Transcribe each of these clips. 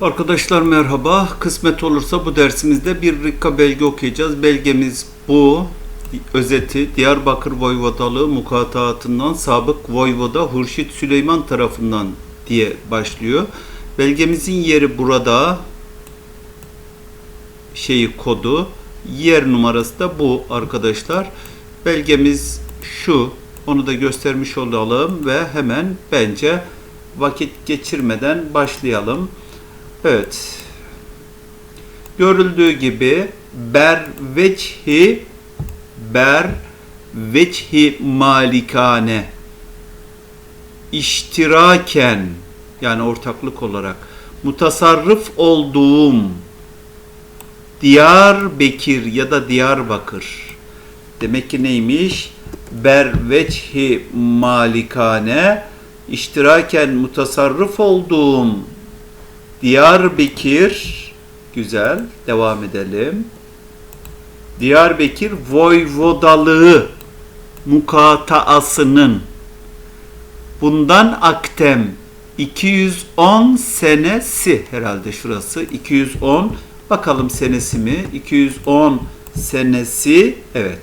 Arkadaşlar merhaba. Kısmet olursa bu dersimizde bir rikka belge okuyacağız. Belgemiz bu. Özeti Diyarbakır Voyvodalığı mukataatından sabık Voyvoda Hurşit Süleyman tarafından diye başlıyor. Belgemizin yeri burada. Şeyi kodu. Yer numarası da bu arkadaşlar. Belgemiz şu. Onu da göstermiş olalım ve hemen bence vakit geçirmeden başlayalım. Evet. Görüldüğü gibi ber veçhi ber veçhi malikane iştiraken yani ortaklık olarak mutasarrıf olduğum Diyarbekir ya da Diyarbakır demek ki neymiş? Ber veçhi malikane iştiraken mutasarrıf olduğum Diyarbakır güzel devam edelim. Diyarbakır Voyvodalığı mukataasının. Bundan aktem 210 senesi herhalde şurası 210 bakalım senesi mi? 210 senesi evet.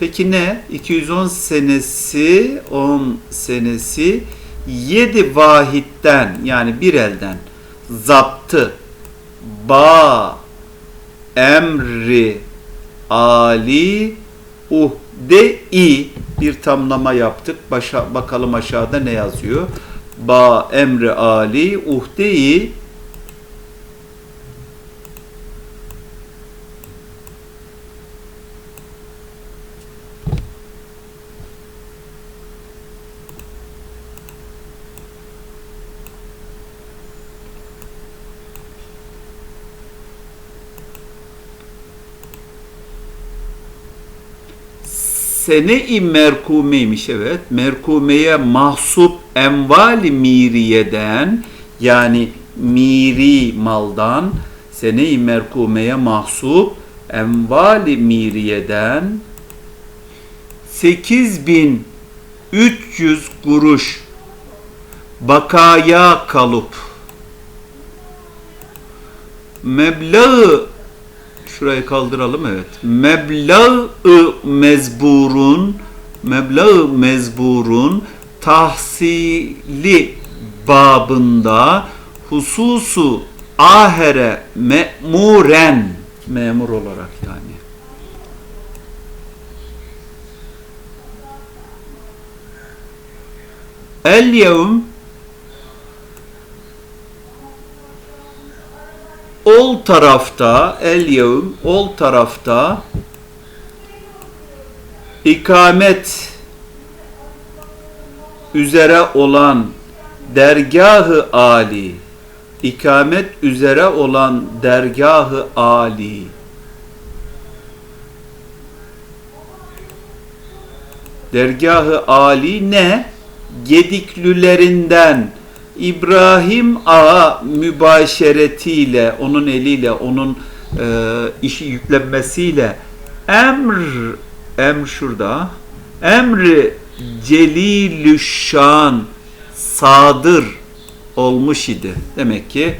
Peki ne? 210 senesi 10 senesi 7 vahitten yani bir elden zaptı ba emri ali uhde-i bir tamlama yaptık. Başa, bakalım aşağıda ne yazıyor? Ba emri ali uhde-i sene-i merkumeymiş evet. Merkumeye mahsup envali miriyeden yani miri maldan sene-i merkumeye mahsup envali miriyeden 8300 kuruş bakaya kalıp meblağı Şurayı kaldıralım evet. Meblağ-ı mezburun meblağ-ı mezburun tahsili babında hususu ahere me'muren memur olarak yani. El yevm ol tarafta el yevm ol tarafta. İkamet üzere olan dergahı ali ikamet üzere olan dergahı ali dergahı ali ne? Gediklülerinden İbrahim Ağa mübaşeretiyle, onun eliyle, onun e, işi yüklenmesiyle emr, emr şurada, emri celilüşşan sadır olmuş idi. Demek ki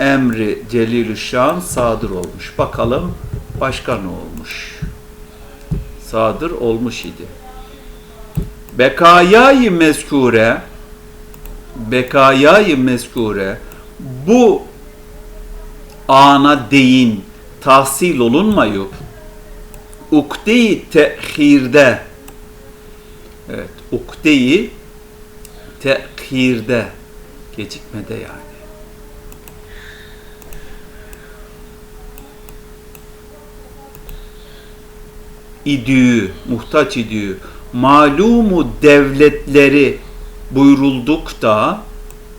emri celilüşşan sadır olmuş. Bakalım başka ne olmuş? Sadır olmuş idi. Bekayayı mezkure bekayayı meskure bu ana değin tahsil olunmayıp ukde-i tehirde evet ukde-i tehirde gecikmede yani. İdüğü, muhtaç idüğü, malumu devletleri buyurulduk da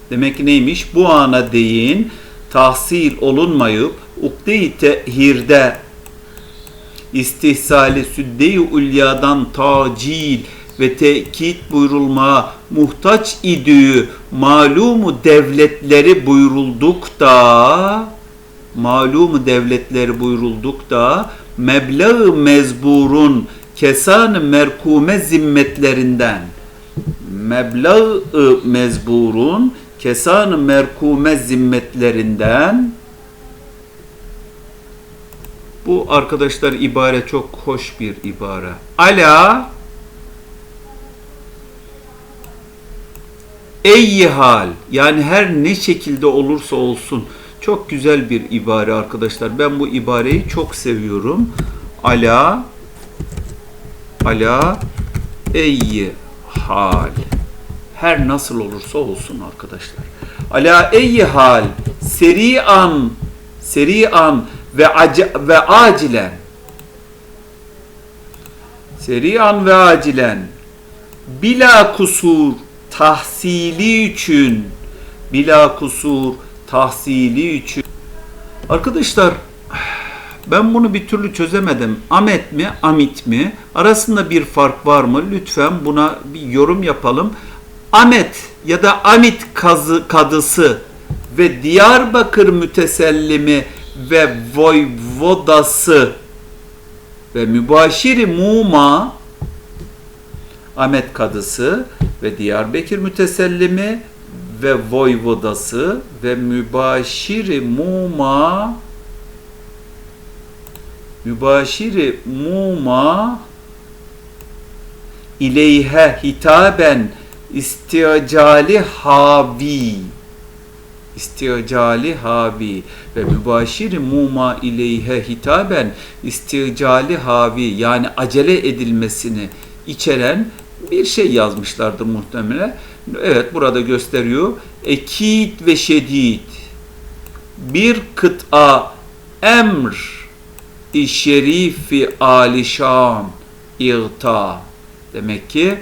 demek ki neymiş? Bu ana değin tahsil olunmayıp ukde-i tehirde istihsali südde-i ulyadan tacil ve tekit buyurulmaya muhtaç idüğü malumu devletleri buyurulduk da malumu devletleri buyurulduk da meblağ mezburun kesan merkume zimmetlerinden meblağ-ı mezburun kesan merkume zimmetlerinden bu arkadaşlar ibare çok hoş bir ibare. Ala Eyyi hal yani her ne şekilde olursa olsun çok güzel bir ibare arkadaşlar. Ben bu ibareyi çok seviyorum. Ala ala eyyi hal. Her nasıl olursa olsun arkadaşlar. Ala eyyi hal seri'an seri'an ve aca- ve acilen. Seri'an ve acilen. Bila kusur tahsili için bila kusur tahsili için arkadaşlar ben bunu bir türlü çözemedim. Amet mi, Amit mi? Arasında bir fark var mı? Lütfen buna bir yorum yapalım. Amet ya da Amit kazı, kadısı ve Diyarbakır mütesellimi ve voyvodası ve mübaşiri muma Ahmet Kadısı ve Diyarbakır mütesellimi ve voyvodası ve mübaşiri muma mübaşiri muma ileyhe hitaben isticali havi isticali havi ve mübaşiri muma ileyhe hitaben isticali havi yani acele edilmesini içeren bir şey yazmışlardır muhtemelen. Evet burada gösteriyor. Ekit ve şedid bir kıta emr şerifi alişan irta demek ki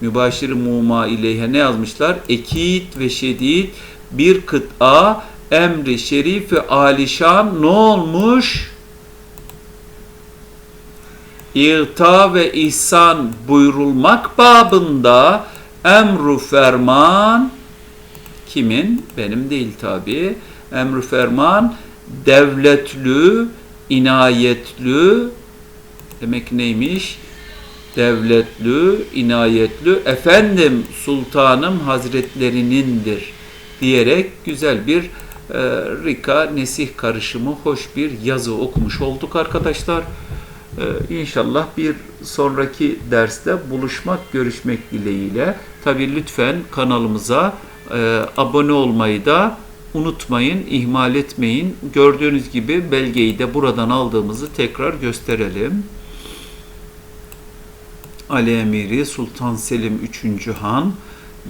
mübaşir muma ileyhe ne yazmışlar? Ekit ve şedid bir kıta emri şerifi alişan ne olmuş? irta ve ihsan buyurulmak babında emru ferman kimin? Benim değil tabi. Emru ferman devletlü, inayetlü demek neymiş? Devletlü, inayetlü efendim sultanım hazretlerinindir diyerek güzel bir e, rika nesih karışımı hoş bir yazı okumuş olduk arkadaşlar. Ee, İnşallah bir sonraki derste buluşmak, görüşmek dileğiyle. Tabi lütfen kanalımıza e, abone olmayı da unutmayın, ihmal etmeyin. Gördüğünüz gibi belgeyi de buradan aldığımızı tekrar gösterelim. Ali Emiri Sultan Selim 3. Han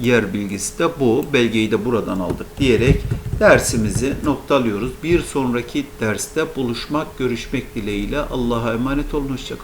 yer bilgisi de bu. Belgeyi de buradan aldık diyerek dersimizi noktalıyoruz. Bir sonraki derste buluşmak, görüşmek dileğiyle Allah'a emanet olun. Hoşçakalın.